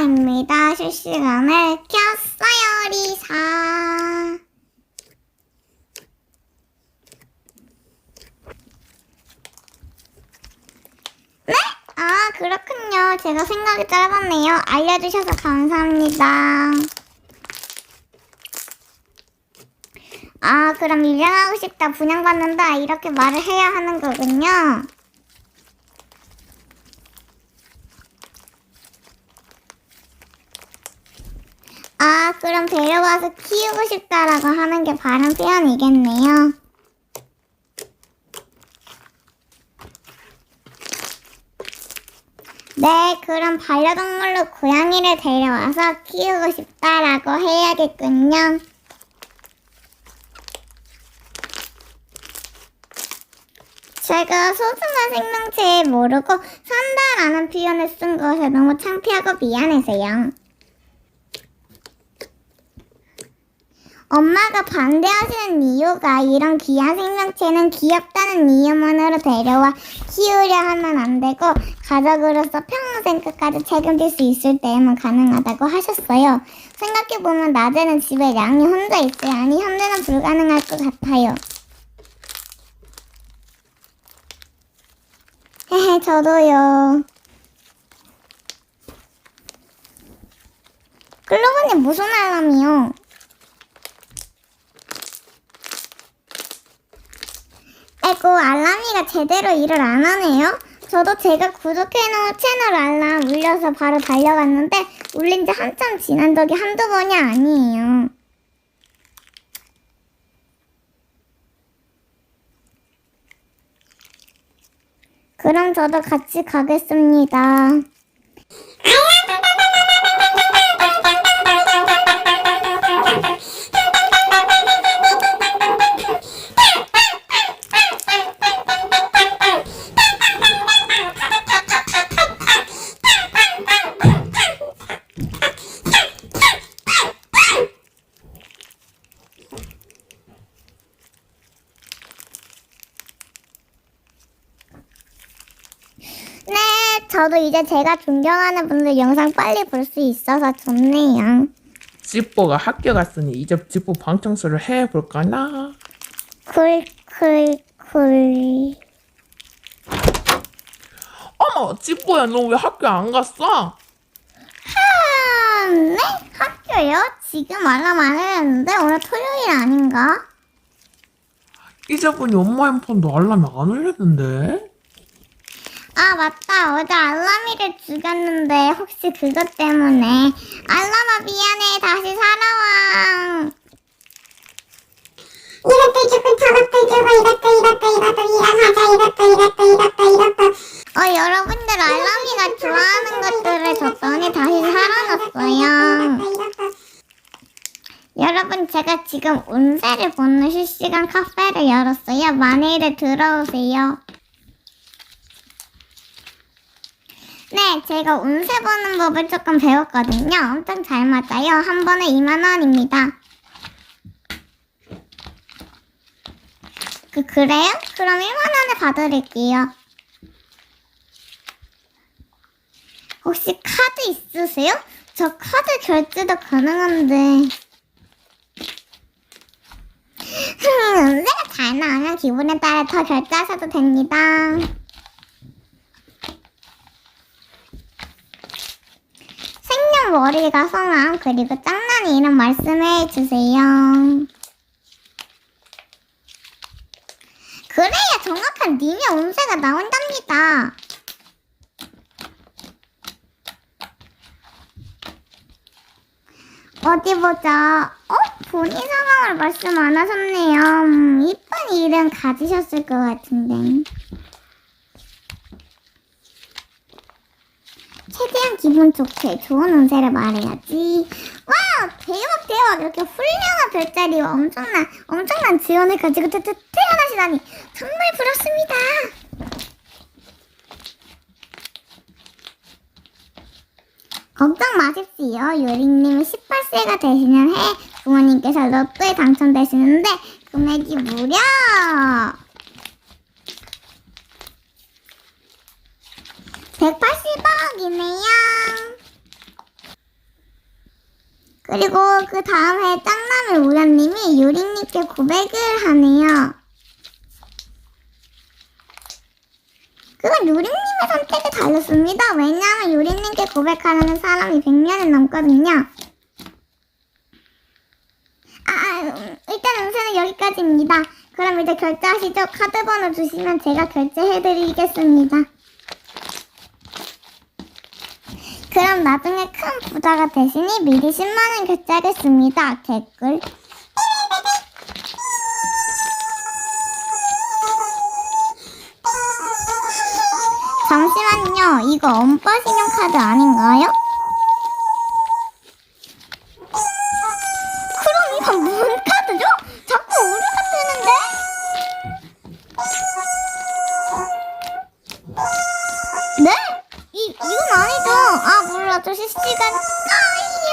리사입니다. 실시간을 켰어요, 리사. 네? 아, 그렇군요. 제가 생각이 짧았네요. 알려주셔서 감사합니다. 아, 그럼 일양하고 싶다, 분양받는다, 이렇게 말을 해야 하는 거군요. 아, 그럼 데려와서 키우고 싶다라고 하는 게 바른 표현이겠네요. 네, 그럼 반려동물로 고양이를 데려와서 키우고 싶다라고 해야겠군요. 제가 소중한 생명체에 모르고 산다라는 표현을 쓴 것에 너무 창피하고 미안해서요. 엄마가 반대하시는 이유가 이런 귀한 생명체는 귀엽다는 이유만으로 데려와 키우려 하면 안 되고 가족으로서 평생 끝까지 책임질 수 있을 때에만 가능하다고 하셨어요. 생각해보면 낮에는 집에 양이 혼자 있어야 하니 현재는 불가능할 것 같아요. 헤헤, 저도요. 클로버님 무슨 알람이요? 아이고, 알람이가 제대로 일을 안 하네요. 저도 제가 구독해놓은 채널 알람 울려서 바로 달려갔는데 울린 지 한참 지난 적이 한두 번이 아니에요. 그럼 저도 같이 가겠습니다. 저도 이제 제가 존경하는 분들 영상 빨리 볼 수 있어서 좋네요. 찌뽀가 학교 갔으니 이제 찌뽀 방 청소를 해볼까나? 쿨, 쿨, 쿨. 어머, 찌뽀야, 너 왜 학교 안 갔어? 아, 네? 학교요? 지금 알람 안 해놨는데 오늘 토요일 아닌가? 잊어보니 엄마 핸폰도 알람이 안 울렸는데? 아, 맞다. 어제 알람이를 죽였는데 혹시 그것 때문에 알람아 미안해. 다시 살아와. 이것도 주고 저것도 주고 이것도 이것도 이것도 일어나자 이것도 이것도 이것도 이것도 어, 여러분들 알람이가 좋아하는 것들을 줬더니 다시 살아났어요. 여러분 제가 지금 운세를 보는 실시간 카페를 열었어요. 많이들 들어오세요. 네, 제가 운세 보는 법을 조금 배웠거든요. 엄청 잘 맞아요. 한 번에 2만 원입니다. 그 그래요? 그럼 1만 원에 봐드릴게요. 혹시 카드 있으세요? 저 카드 결제도 가능한데. 흠, 내가 잘 나오면 기분에 따라 더 결제하셔도 됩니다. 생년월일과 성함 그리고 짱난이 이름 말씀해 주세요. 그래야 정확한 님의 운세가 나온답니다. 어디 보자. 어? 본인 상황을 말씀 안 하셨네요. 음, 이쁜 일은 가지셨을 것 같은데. 최대한 기분 좋게 좋은 운세를 말해야지. 와! 대박, 대박! 이렇게 훌륭한 별자리와 엄청난, 엄청난 지원을 가지고 태, 태, 태어나시다니. 정말 부럽습니다. 걱정 마십시오. 요리님이 18세가 되시는 해 부모님께서 로또에 당첨되시는데 금액이 무려 180억이네요. 그리고 그 다음에 짱남의 우연님이 유리님께 고백을 하네요. 그건 유리님의 선택에 달렸습니다. 왜냐하면 유리님께 고백하려는 사람이 100명은 넘거든요. 아, 아, 음, 일단 운세는 여기까지입니다. 그럼 이제 결제하시죠. 카드 번호 주시면 제가 결제해드리겠습니다. 그럼 나중에 큰 부자가 되시니 미리 10만원 결제하겠습니다. 개꿀. 잠시만요. 이거 엄빠 신용카드 아닌가요? ないよ